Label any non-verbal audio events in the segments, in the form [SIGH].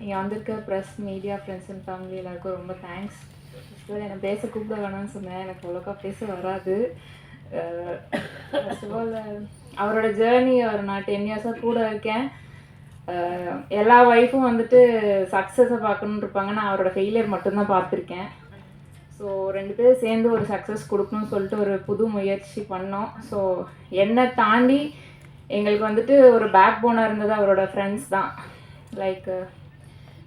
இங்கே வந்திருக்க press media friends and family எல்லாருக்கும் ரொம்ப தேங்க்ஸ் ஃபஸ்ட்டு என்னை பேச கூப்பிட வேணாம்னு சொன்னேன். எனக்கு அவ்வளோக்கா பேச வராது. ஃபஸ்ட் ஆஃப் ஆல் அவரோட ஜேர்னி அவர் நான் டென் இயர்ஸாக கூட இருக்கேன். எல்லா ஒய்ஃபும் வந்துட்டு சக்ஸஸை பார்க்கணுன்னு இருப்பாங்க. நான் அவரோட ஃபெயிலியர் மட்டும்தான் பார்த்துருக்கேன். ஸோ ரெண்டு பேரும் சேர்ந்து ஒரு சக்ஸஸ் கொடுக்கணும்னு சொல்லிட்டு ஒரு புது முயற்சி பண்ணோம். ஸோ என்னை தாண்டி எங்களுக்கு வந்துட்டு ஒரு பேக் போனாக இருந்தது அவரோட ஃப்ரெண்ட்ஸ் தான். லைக்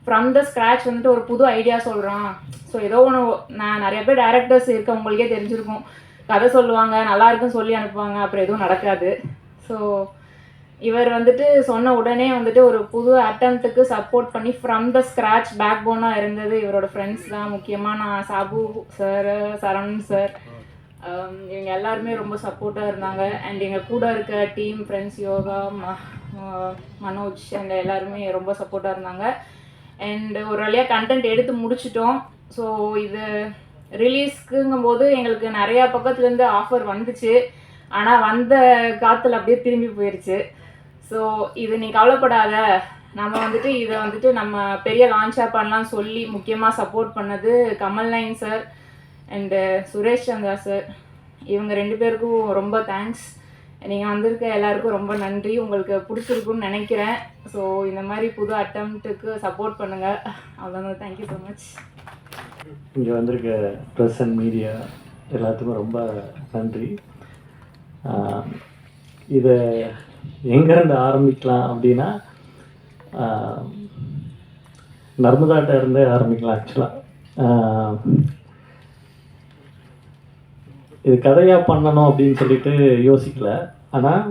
ஃப்ரம் த ஸ்க்ராட்ச் வந்துட்டு ஒரு புது ஐடியா சொல்கிறான் ஸோ ஏதோ ஒன்று நான் நிறைய பேர் டேரக்டர்ஸ் இருக்க உங்களுக்கே தெரிஞ்சிருக்கும். கதை சொல்லுவாங்க நல்லா இருக்குன்னு சொல்லி அனுப்புவாங்க. அப்புறம் எதுவும் நடக்காது. ஸோ இவர் வந்துட்டு சொன்ன உடனே வந்துட்டு ஒரு புது அட்டம்ப்ட்டுக்கு சப்போர்ட் பண்ணி ஃப்ரம் த ஸ்க்ராட்ச் பேக் போனாக இருந்தது இவரோட ஃப்ரெண்ட்ஸ் தான். முக்கியமாக நான் சாபு சார் சரவணன் சார் இவங்க எல்லாருமே ரொம்ப சப்போர்ட்டாக இருந்தாங்க. அண்ட் எங்கள் கூட இருக்க டீம் ஃப்ரெண்ட்ஸ் யோகா ம- மனோஜ் அண்ட் எல்லாருமே ரொம்ப சப்போர்ட்டாக இருந்தாங்க. அண்ட் ஒரு வழியாக கண்டென்ட் எடுத்து முடிச்சிட்டோம். ஸோ இது ரிலீஸ்க்குங்கும் போது எங்களுக்கு நிறையா பக்கத்துலேருந்து ஆஃபர் வந்துச்சு. ஆனால் வந்த காற்றுல அப்படியே திரும்பி போயிடுச்சு ஸோ இது நீ கவலைப்படாத. நம்ம வந்துட்டு இதை வந்துட்டு நம்ம பெரிய லான்ச்சாக பண்ணலாம் சொல்லி முக்கியமாக சப்போர்ட் பண்ணது Kamal Nayan sir and Suresh Chandra sir இவங்க ரெண்டு பேருக்கும் ரொம்ப தேங்க்ஸ் நீங்கள் வந்திருக்க எல்லாருக்கும் ரொம்ப நன்றி. உங்களுக்கு பிடிச்சிருக்குன்னு நினைக்கிறேன். ஸோ இந்த மாதிரி புது அட்டம்ப்ட்டுக்கு சப்போர்ட் பண்ணுங்கள் அவ்வளோதான் தேங்க்யூ ஸோ மச் இங்கே வந்திருக்க ப்ரெஸ் அண்ட் மீடியா எல்லாத்துக்கும் ரொம்ப நன்றி. இதை எங்கேருந்து ஆரம்பிக்கலாம் அப்படின்னா ஆஹ் நர்மதாட்ட இருந்தே ஆரம்பிக்கலாம் ஆக்சுவலாக இது கதையாக பண்ணணும் அப்படின்னு சொல்லிட்டு யோசிக்கல. ஆனால்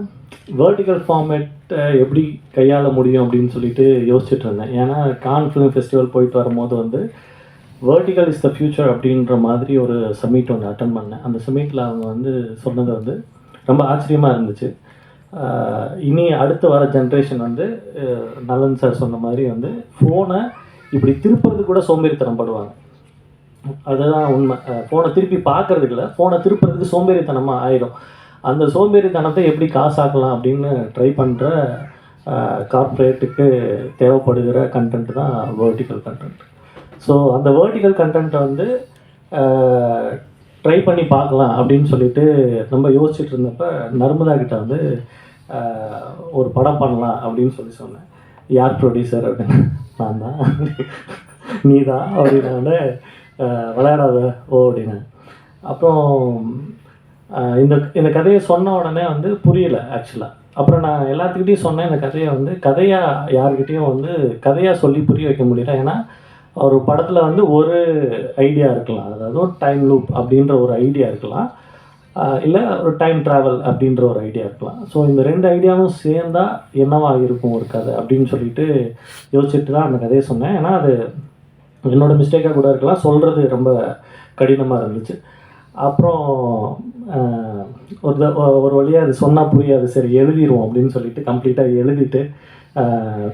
வேர்டிக்கல் ஃபார்மேட்டை எப்படி கையாள முடியும் அப்படின்னு சொல்லிட்டு யோசிச்சுட்டு இருந்தேன். ஏன்னா கான் ஃபிலிம் ஃபெஸ்டிவல் போயிட்டு வரும்போது வந்து வேர்டிக்கல் இஸ் த ஃப்யூச்சர் அப்படின்ற மாதிரி ஒரு சமிட் ஒன்று அட்டன் பண்ணேன். அந்த சமிட்டில் அவங்க வந்து சொன்னது வந்து ரொம்ப ஆச்சரியமாக இருந்துச்சு. இனி அடுத்து வர ஜென்ரேஷன் வந்து நலன் சார் சொன்ன மாதிரி வந்து ஃபோனை இப்படி திருப்புறது கூட சோம்பேறித்தனம் படுவாங்க. அதுதான் உண்மை. ஃபோனை திருப்பி பார்க்கறதுக்கு இல்லை ஃபோனை திருப்புறதுக்கு சோம்பேறித்தனமாக ஆயிடும். அந்த சோம்பேறித்தனத்தை எப்படி காசாக்கலாம் அப்படின்னு ட்ரை பண்ணுற கார்ப்பரேட்டுக்கு தேவைப்படுகிற கண்டென்ட் தான் வேர்டிக்கல் கண்டென்ட் ஸோ அந்த வேர்டிக்கல் கண்டென்ட்டை வந்து ட்ரை பண்ணி பார்க்கலாம் அப்படின்னு சொல்லிட்டு நம்ம யோசிச்சுட்டு இருந்தப்போ நர்மதா கிட்ட வந்து ஒரு படம் பண்ணலாம் அப்படின்னு சொல்லி சொன்னேன். யார் ப்ரொடியூசர் அப்படின்னு? நான் தான். நீ தான். அப்படின்னால விளையாடாத ஓ அப்படின்னு. அப்புறம் இந்த இந்த கதையை சொன்ன உடனே வந்து புரியல ஆக்சுவலாக அப்புறம் நான் எல்லாத்துக்கிட்டையும் சொன்னேன் இந்த கதையை வந்து கதையாக யாருக்கிட்டேயும் வந்து கதையாக சொல்லி புரிய வைக்க முடியல. ஏன்னா ஒரு படத்தில் வந்து ஒரு ஐடியா இருக்கலாம். அதாவது ஒரு டைம் லூப் அப்படின்ற ஒரு ஐடியா இருக்கலாம். இல்லை ஒரு டைம் ட்ராவல் அப்படின்ற ஒரு ஐடியா இருக்கலாம். ஸோ இந்த ரெண்டு ஐடியாவும் சேர்ந்தால் என்னவாக இருக்கும் ஒரு கதை அப்படின்னு சொல்லிட்டு யோசிச்சுட்டு தான் அந்த கதையை சொன்னேன். ஏன்னா அது என்னோட மிஸ்டேக்காக கூட இருக்கலாம். சொல்கிறது ரொம்ப கடினமாக இருந்துச்சு. அப்புறம் ஒரு த- ஒரு வழியாக அது சொன்னால் புரியாது. சரி எழுதிடுவோம் அப்படின்னு சொல்லிட்டு கம்ப்ளீட்டாக எழுதிட்டு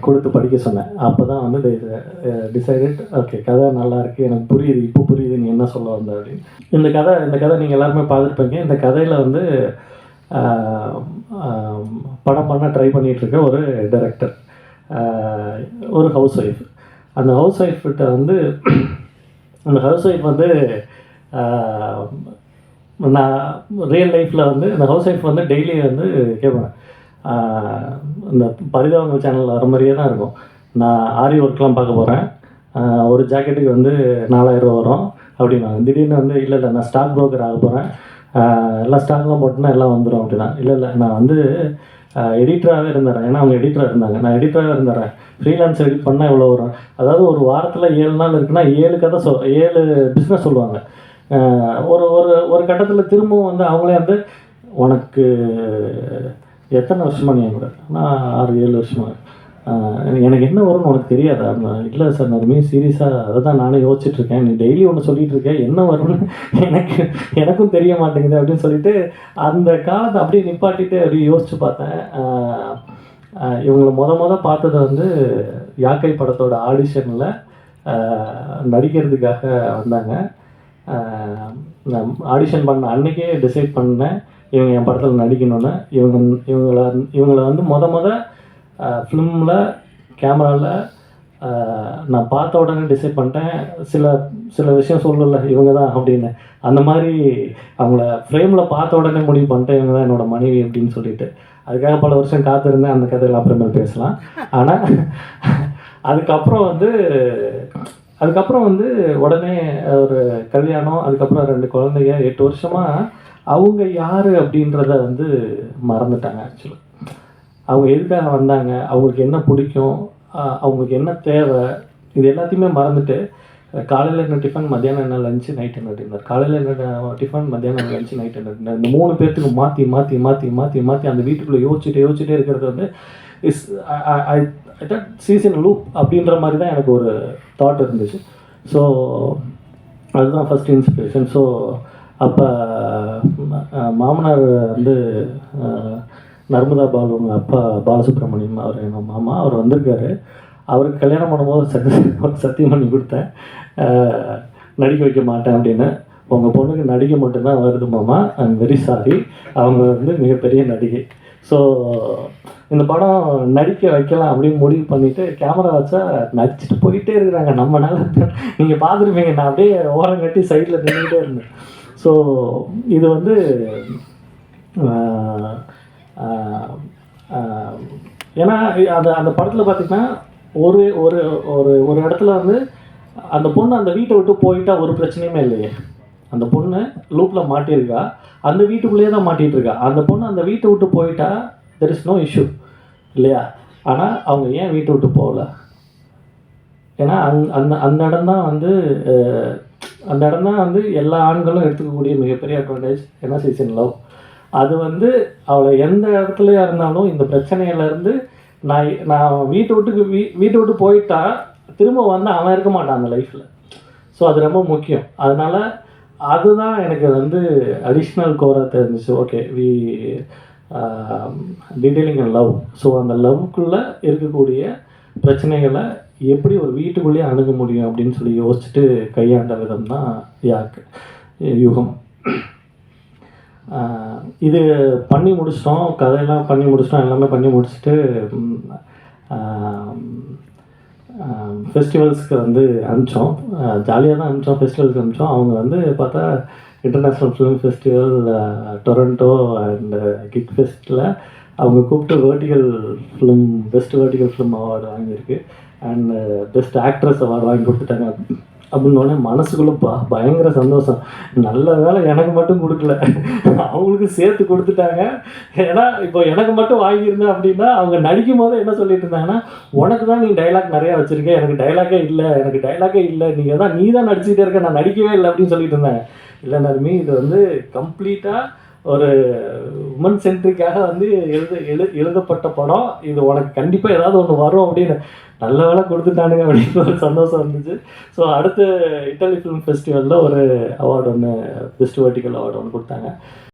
கொடுத்து படிக்க சொன்னேன். அப்போ தான் வந்து டிசைடட் ஓகே கதை நல்லா இருக்குது எனக்கு புரியுது. இப்போ புரியுது. நீ என்ன சொல்ல வந்த? அப்படின்னு. இந்த கதை இந்த கதை நீங்கள் எல்லாருமே பார்த்துருப்பீங்க. இந்த கதையில் வந்து படம் பண்ண ட்ரை பண்ணிகிட்ருக்க ஒரு டைரக்டர் ஒரு ஹவுஸ் ஒய்ஃப் அந்த ஹவுஸ் ஒய்ஃப்கிட்ட வந்து அந்த ஹவுஸ் ஒய்ஃப் வந்து நான் ரியல் லைஃப்பில் வந்து அந்த ஹவுஸ் ஒய்ஃப் வந்து டெய்லி வந்து கேட்பேன் இந்த பரிதாபங்கள் சேனல் வர மாதிரியே தான் இருக்கும். நான் ஆரி ஒர்க்லாம் பார்க்க போகிறேன் ஒரு ஜாக்கெட்டுக்கு வந்து நாலாயிரரூவா வரும். அப்படின்னா திடீர்னு வந்து இல்லை இல்லை நான் ஸ்டாக் புரோக்கர் ஆக போகிறேன் எல்லாம் ஸ்டாக்லாம் போட்டுனா எல்லாம் வந்துடும் அப்படின்னா இல்லை இல்லை நான் வந்து எடிட்டராகவே இருந்துறேன் ஏன்னா அவங்க எடிட்டராக இருந்தாங்க. நான் எடிட்டராகவே இருந்துறேன் ஃப்ரீலான்ஸ் எடிட் பண்ணால் எவ்வளோ வரும்? அதாவது ஒரு வாரத்தில் ஏழு நாள் இருக்குன்னா ஏழு கதை சொல் ஏழு பிஸ்னஸ் சொல்லுவாங்க. ஒரு ஒரு ஒரு கட்டத்தில் திரும்பவும் வந்து அவங்களே வந்து உனக்கு எத்தனை வருஷமா நீ கூட? நான் ஆறு ஏழு வருஷமாக எனக்கு என்ன வரும்னு உனக்கு தெரியாதா? இல்லை சார் நான் அதுமாரி சீரியஸாக அதை தான் நானே யோசிச்சுட்ருக்கேன். நீ டெய்லி ஒன்று சொல்லிகிட்ருக்கேன் என்ன வரும்னு எனக்கு எனக்கும் தெரிய மாட்டேங்குது அப்படின்னு சொல்லிட்டு அந்த காலத்தை அப்படியே நிப்பாட்டிட்டு அப்படியே யோசிச்சு பார்த்தேன். இவங்களை மொத மொதல் பார்த்தது வந்து யாக்கை படத்தோட ஆடிஷனில் நடிக்கிறதுக்காக வந்தாங்க. நான் ஆடிஷன் பண்ண அன்றைக்கே டிசைட் பண்ணேன் இவங்க என் படத்தில் நடிக்கணும்னு. இவங்க இவங்கள இவங்கள வந்து மொத மொதல் ஃபிலிமில் கேமராவில் நான் பார்த்த உடனே டிசைட் பண்ணிட்டேன். சில சில விஷயம் சொல்லல இவங்க தான் அப்படின்னு. அந்த மாதிரி அவங்கள ஃப்ரேமில் பார்த்த உடனே முடிவு பண்ணிட்டேன் இவங்க தான் என்னோட மனைவி அப்படின்னு சொல்லிட்டு. அதுக்காக பல வருஷம் காத்திருந்தேன் அந்த கதையில் அப்புறமேல் பேசலாம். ஆனால் அதுக்கப்புறம் வந்து அதுக்கப்புறம் வந்து உடனே ஒரு கல்யாணம் அதுக்கப்புறம் ரெண்டு குழந்தைங்க எட்டு வருஷமாக அவங்க யார் அப்படின்றத வந்து மறந்துட்டாங்க ஆக்சுவலாக அவங்க எதுக்காக வந்தாங்க? அவங்களுக்கு என்ன பிடிக்கும்? அவங்களுக்கு என்ன தேவை? இது எல்லாத்தையுமே மறந்துட்டு காலையில் என்ன டிஃபன் மத்தியானம் என்ன லஞ்சு நைட் என்ன டின்னர் காலையில் என்ன டிஃபன் மத்தியானம் என்ன லஞ்சு நைட் என்ன டின்னர் இந்த மூணு பேர்த்துக்கு மாற்றி மாற்றி மாற்றி மாற்றி மாற்றி அந்த வீட்டுக்குள்ளே யோசிச்சுட்டு யோசிச்சுட்டே இருக்கிறது வந்து இஸ் தட் சீசன் லூப் அப்படின்ற மாதிரி தான் எனக்கு ஒரு தாட் இருந்துச்சு. ஸோ அதுதான் ஃபஸ்ட் இன்ஸ்பிரேஷன் ஸோ அப்போ மாமனார் வந்து நர்மதா பாலு அவங்க அப்பா பாலசுப்ரமணியம் அவர் எங்கள் மாமா அவர் வந்திருக்காரு. அவருக்கு கல்யாணம் பண்ணும்போது சத்தியம் [LAUGHS] சத்தியம் பண்ணி கொடுத்தேன். நடிக்க வைக்க மாட்டேன் அப்படின்னு. உங்கள் பொண்ணுக்கு நடிக்க மட்டும்தான் வருது மாமா. ஐம் வெரி சாரி அவங்க வந்து மிகப்பெரிய நடிகை. ஸோ இந்த படம் நடிக்க வைக்கலாம் அப்படின்னு முடிவு பண்ணிவிட்டு கேமரா வச்சா நடிச்சுட்டு போயிட்டே இருக்கிறாங்க. நம்மனால [LAUGHS] நீங்கள் பார்த்துருப்பீங்க. நான் அப்படியே ஓரம் கட்டி சைடில் நின்றுக்கிட்டே இருந்தேன். ஸோ இது வந்து ஏன்னா அந்த அந்த படத்தில் பார்த்திங்கன்னா ஒரு ஒரு ஒரு ஒரு இடத்துல வந்து அந்த பொண்ணு அந்த வீட்டை விட்டு போயிட்டா ஒரு பிரச்சனையுமே இல்லையே. அந்த பொண்ணு லூப்பில் மாட்டியிருக்கா. அந்த வீட்டுக்குள்ளேயே தான் மாட்டிகிட்டு இருக்கா அந்த பொண்ணு அந்த வீட்டை விட்டு போயிட்டா தெர் இஸ் நோ இஷ்யூ இல்லையா? ஆனால் அவங்க ஏன் வீட்டை விட்டு போகல? ஏன்னா அந் அந்த அந்த இடம் தான் வந்து அந்த இடம் தான் வந்து எல்லா ஆண்களும் எடுத்துக்கக்கூடிய மிகப்பெரிய அட்வான்டேஜ் ஏன்னா சீசன் லவ்? அது வந்து அவளை எந்த இடத்துலயா இருந்தாலும் இந்த பிரச்சனையிலேருந்து நான் நான் வீட்டை விட்டுக்கு வீ வீட்டை விட்டு போயிட்டா திரும்ப வந்து அவன் இருக்க மாட்டான் அந்த லைஃப்பில் ஸோ அது ரொம்ப முக்கியம். அதனால் அதுதான் எனக்கு வந்து அடிஷ்னல் கோராக தெரிஞ்சிச்சு. Okay we detailing and love so அந்த லவ்க்குள்ளே இருக்கக்கூடிய பிரச்சனைகளை எப்படி ஒரு வீட்டுக்குள்ளேயே அணுக முடியும் அப்படின்னு சொல்லி யோசிச்சுட்டு கையாண்ட விதம் தான் யாக்கு யுகம். இது பண்ணி முடிச்சிட்டோம். கதையெல்லாம் பண்ணி முடிச்சிட்டோம். எல்லாமே பண்ணி முடிச்சுட்டு ஃபெஸ்டிவல்ஸ்க்கு வந்து அனுப்பிச்சோம். ஜாலியாக தான் அனுப்பிச்சோம். ஃபெஸ்டிவல்ஸ்க்கு அனுப்பிச்சோம். அவங்க வந்து பார்த்தா international film festival Toronto and kick ஃபெஸ்ட்டில் அவங்க கூப்பிட்டு vertical film best vertical film award வாங்கியிருக்கு. அண்ட் பெஸ்ட் ஆக்ட்ரஸ் அவார்டு வாங்கி கொடுத்துட்டாங்க. அப்படின்னோடனே மனசுக்குள்ளே ப பயங்கர சந்தோஷம். நல்ல வேலை எனக்கு மட்டும் கொடுக்கல. அவங்களுக்கு சேர்த்து கொடுத்துட்டாங்க. ஏன்னா இப்போ எனக்கு மட்டும் வாங்கியிருந்தேன் அப்படின்னா அவங்க நடிக்கும் போது என்ன சொல்லிட்டு இருந்தாங்கன்னா உனக்கு தான் நீ டைலாக் நிறையா வச்சுருக்க. எனக்கு டைலாக்கே இல்லை. எனக்கு டைலாக்கே இல்லை. நீங்கள் தான் நீ தான் நடிச்சுக்கிட்டே இருக்க. நான் நடிக்கவே இல்லை. அப்படின்னு சொல்லிட்டு இருந்தேன் இல்லை நர்மி இது வந்து கம்ப்ளீட்டாக ஒரு உமன் சென்ட்ரிக்காக வந்து எழுத எழு எழுதப்பட்ட படம். இது உனக்கு கண்டிப்பாக ஏதாவது ஒன்று வரும் அப்படின்னு நல்ல வேலை கொடுத்துட்டானுங்க அப்படின்னு ஒரு சந்தோஷம் இருந்துச்சு ஸோ அடுத்த இட்டாலி ஃபிலிம் ஃபெஸ்டிவலில் ஒரு அவார்டு ஒன்று பெஸ்ட் வெர்டிக்கல் அவார்டு ஒன்று கொடுத்தாங்க.